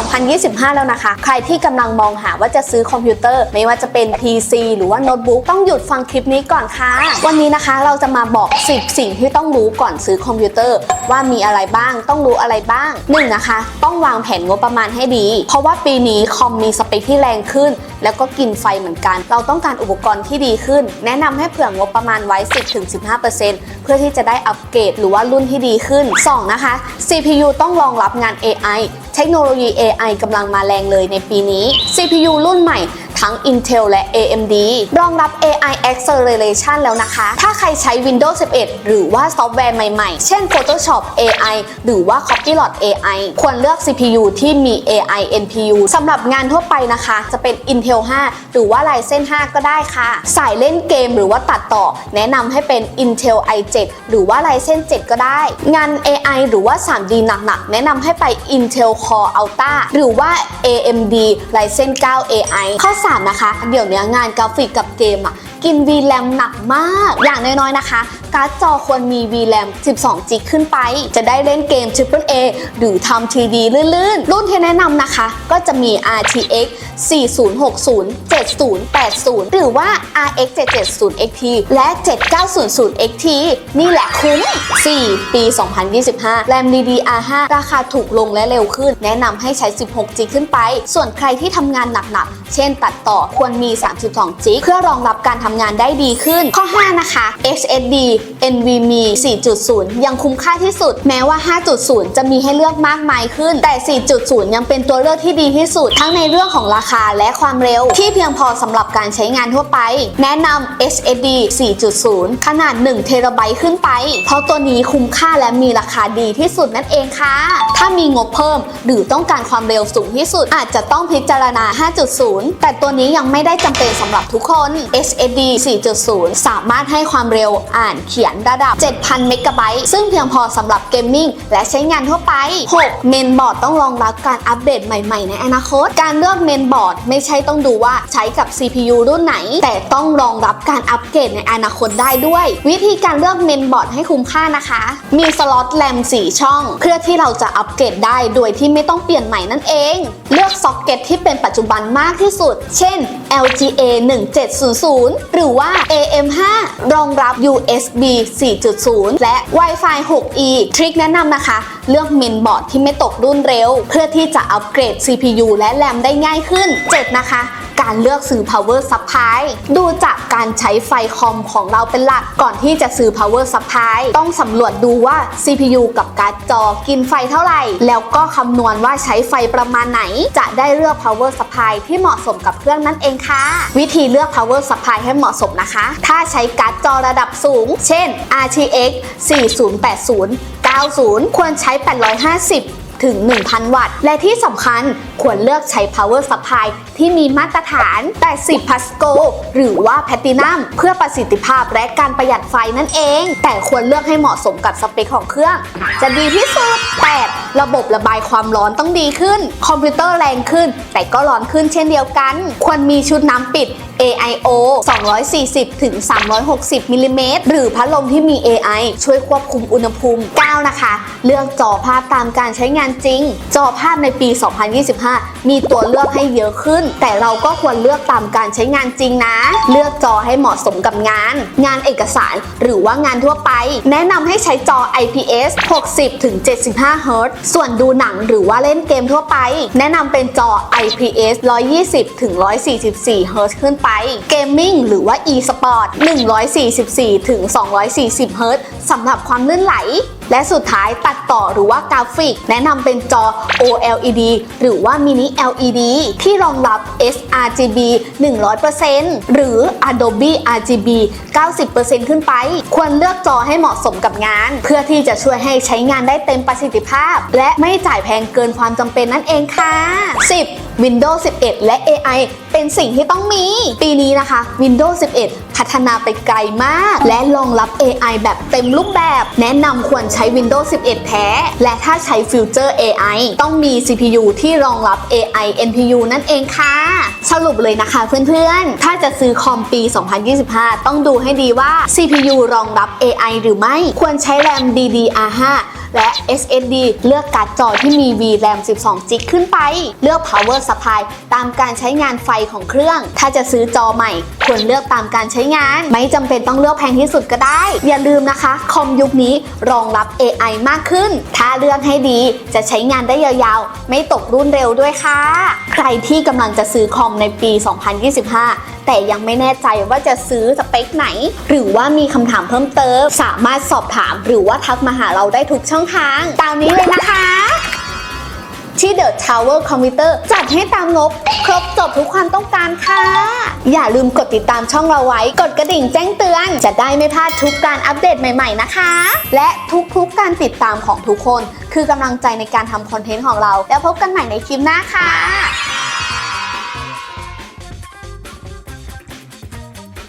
2025 แล้วนะคะ ใครที่กำลังมองหาว่าจะซื้อคอมพิวเตอร์ ไม่ว่าจะเป็น PC หรือว่าโน้ตบุ๊กต้องหยุดฟังคลิปนี้ก่อนค่ะ วันนี้นะคะเราจะมาบอก 10 สิ่งที่ต้องรู้ก่อนซื้อคอมพิวเตอร์ ว่ามีอะไรบ้างต้องรู้อะไรบ้างหนึ่งนะคะ ต้องวางแผนงบประมาณให้ดี เพราะว่าปีนี้คอมมีสเปคที่แรงขึ้น แล้วก็กินไฟเหมือนกัน เราต้องการอุปกรณ์ที่ดีขึ้น แนะนำให้เผื่องบประมาณไว้ 10-15%เพื่อที่จะได้อัปเกรดหรือว่ารุ่นที่ดีขึ้น 2 นะคะ CPU ต้องรองรับงาน AI เทคโนโลยี AI กำลังมาแรงเลยในปีนี้ CPU รุ่นใหม่ ทั้ง Intel และ AMD รองรับ AI Acceleration แล้วนะคะ ถ้าใครใช้ Windows 11 หรือว่าซอฟต์แวร์ใหม่ๆ เช่น Photoshop AI หรือว่า Copilot AI ควรเลือก CPU ที่มี AI NPU สำหรับงานทั่วไปนะคะ จะเป็น Intel 5 หรือว่า Ryzen 5 ก็ได้ค่ะ สายเล่นเกมหรือว่าตัดต่อ แนะนำให้เป็น Intel i7 หรือว่า Ryzen 7 ก็ได้ งาน AI หรือว่า 3D หนักๆ แนะนำให้ไป Intel Core Ultra หรือว่า AMD Ryzen 9 AI ข้อ3 นะคะ เดี๋ยวนี้งานกราฟิกกับเกมอะ กิน VRAM หนักมาก อย่างน้อยๆนะคะ การ์ดจอควรมี VRAM 12 g ขึ้นไป จะได้เล่นเกม Triple A หรือทำ 3D ลื่นๆ รุ่นที่แนะนำนะคะ ก็จะมี RTX 4060 7080 หรือว่า RX 770 XT และ 7900 XT นี่แหละคุ้ม 4 ปี 2025 แรม DDR5 ราคาถูกลงและเร็วขึ้น แนะนำให้ใช้ 16 g ขึ้นไป ส่วนใครที่ทำงานหนักๆ เช่นตัดต่อควรมี 32 g เพื่อรองรับการทำงานได้ดีขึ้น ข้อ 5 นะคะ HSD NVMe 4.0 ยังคุ้มค่าที่สุด แม้ว่า 5.0 จะมีให้เลือกมากมายขึ้น แต่ 4.0 ยังเป็นตัวเลือกที่ดีที่สุด ทั้งในเรื่องของราคาและความเร็ว ที่เพียงพอสำหรับการใช้งานทั่วไป แนะนำ HSD 4.0 ขนาด1เทราไบต์ขึ้นไป เพราะตัวนี้คุ้มค่าและมีราคาดีที่สุดนั่นเองค่ะ ถ้ามีงบเพิ่มหรือต้องการความเร็วสูงที่สุด อาจจะต้องพิจารณา 5.0 แต่ตัวนี้ยังไม่ได้จำเป็นสำหรับทุกคน HSD 4.0 สามารถให้ความเร็วอ่านเขียนระดับ 7,000 เมกะไบต์ซึ่งเพียงพอสำหรับเกมมิ่งและใช้งานทั่วไป 6. เมนบอร์ดต้องรองรับการอัปเดตใหม่ๆ ในอนาคต การเลือกเมนบอร์ดไม่ใช่ต้องดูว่าใช้กับ CPU รุ่นไหน แต่ต้องรองรับการอัปเกรดในอนาคตได้ด้วย วิธีการเลือกเมนบอร์ดให้คุ้มค่านะคะ มีสล็อตแรม4 ช่อง เพื่อที่เราจะอัปเกรดได้โดยที่ไม่ต้องเปลี่ยนใหม่นั่นเอง เลือกซ็อกเก็ตที่เป็นปัจจุบันมากที่สุด เช่น LGA 1700 หรือว่า AM5 รองรับ USB 4.0 และ Wi-Fi 6E ทริคแนะนำนะคะ เลือกเมนบอร์ดที่ไม่ตกรุ่นเร็ว เพื่อที่จะอัปเกรด CPU และแรมได้ง่ายขึ้น 7 นะคะการเลือกซื้อ power supply ดูจากการใช้ไฟคอมของเราเป็นหลักก่อนที่จะซื้อ power supply ต้องสำรวจดูว่า CPU กับการ์ดจอกินไฟเท่าไหร่ แล้วก็คำนวณว่าใช้ไฟประมาณไหน จะได้เลือก power supply ที่เหมาะสมกับเครื่องนั่นเองค่ะ วิธีเลือก power supply ให้เหมาะสมนะคะ ถ้าใช้การ์ดจอระดับสูง เช่น RTX 4080 90 ควรใช้ 850ถึง 1,000 วัตต์ และที่สำคัญควรเลือกใช้ power supply ที่มีมาตรฐาน 80 pascal หรือว่า platinum เพื่อประสิทธิภาพและการประหยัดไฟนั่นเอง แต่ควรเลือกให้เหมาะสมกับสเปคของเครื่อง จะดีที่สุด 8. ระบบระบายความร้อนต้องดีขึ้น คอมพิวเตอร์แรงขึ้น แต่ก็ร้อนขึ้นเช่นเดียวกัน ควรมีชุดน้ำปิด AIO 240ถึง360มิลลิเมตรหรือพัดลมที่มี AI ช่วยควบคุมอุณหภูมิ 9 นะคะ เลือกจอภาพตามการใช้งานจริง จอภาพในปี 2025 มีตัวเลือกให้เยอะขึ้น แต่เราก็ควรเลือกตามการใช้งานจริงนะ เลือกจอให้เหมาะสมกับงาน งานเอกสารหรือว่างานทั่วไป แนะนำให้ใช้จอ IPS 60ถึง75เฮิรตซ์ส่วนดูหนังหรือว่าเล่นเกมทั่วไป แนะนำเป็นจอ IPS 120ถึง144เฮิรตซ์ขึ้นไป เกมมิ่งหรือว่า e-sport 144ถึง240เฮิรตซ์สำหรับความลื่นไหล และสุดท้ายตัดต่อหรือว่ากราฟิก แนะนำเป็นจอ OLED หรือว่า Mini LED ที่รองรับ sRGB 100%หรือ Adobe RGB 90%ขึ้นไป ควรเลือกจอให้เหมาะสมกับงาน เพื่อที่จะช่วยให้ใช้งานได้เต็มประสิทธิภาพ และไม่จ่ายแพงเกินความจำเป็นนั่นเองค่ะ 10. Windows 11 และ AI เป็นสิ่งที่ต้องมี ปีนี้นะคะ Windows 11 พัฒนาไปไกลมาก และรองรับ AI แบบเต็มรูปแบบ แนะนำควรใช้ Windows 11 แท้ และถ้าใช้ฟิวเจอร์ AI ต้องมี CPU ที่รองรับ AI NPU นั่นเองค่ะ สรุปเลยนะคะเพื่อนๆ ถ้าจะซื้อคอมปี 2025 ต้องดูให้ดีว่า CPU รองรับ AI หรือไม่ ควรใช้แรม DDR5 และ SSD เลือกการ์ดจอที่มี VRAM 12 g b ขึ้นไป เลือก Power Supply ตามการใช้งานไฟของเครื่อง ถ้าจะซื้อจอใหม่ ควรเลือกตามการใช้งาน ไม่จำเป็นต้องเลือกแพงที่สุดก็ได้ อย่าลืมนะคะ คอมยุคนี้รองรับ AI มากขึ้น ถ้าเลือกให้ดีจะใช้งานได้ยาวๆ ไม่ตกรุ่นเร็วด้วยค่ะ ใครที่กำลังจะซื้อคอมในปี 2025 แต่ยังไม่แน่ใจว่าจะซื้อสเปคไหน หรือว่ามีคำถามเพิ่มเติม สามารถสอบถามหรือว่าทักมาหาเราได้ทุกช่องทางตามนี้เลยนะคะที่ The Tower Computer จัดให้ตามงบ ครบจบทุกความต้องการค่ะ อย่าลืมกดติดตามช่องเราไว้ กดกระดิ่งแจ้งเตือน จะได้ไม่พลาดทุกการอัปเดตใหม่ๆนะคะ และทุกๆการติดตามของทุกคน คือกำลังใจในการทำคอนเทนต์ของเรา แล้วพบกันใหม่ในคลิปหน้าค่ะ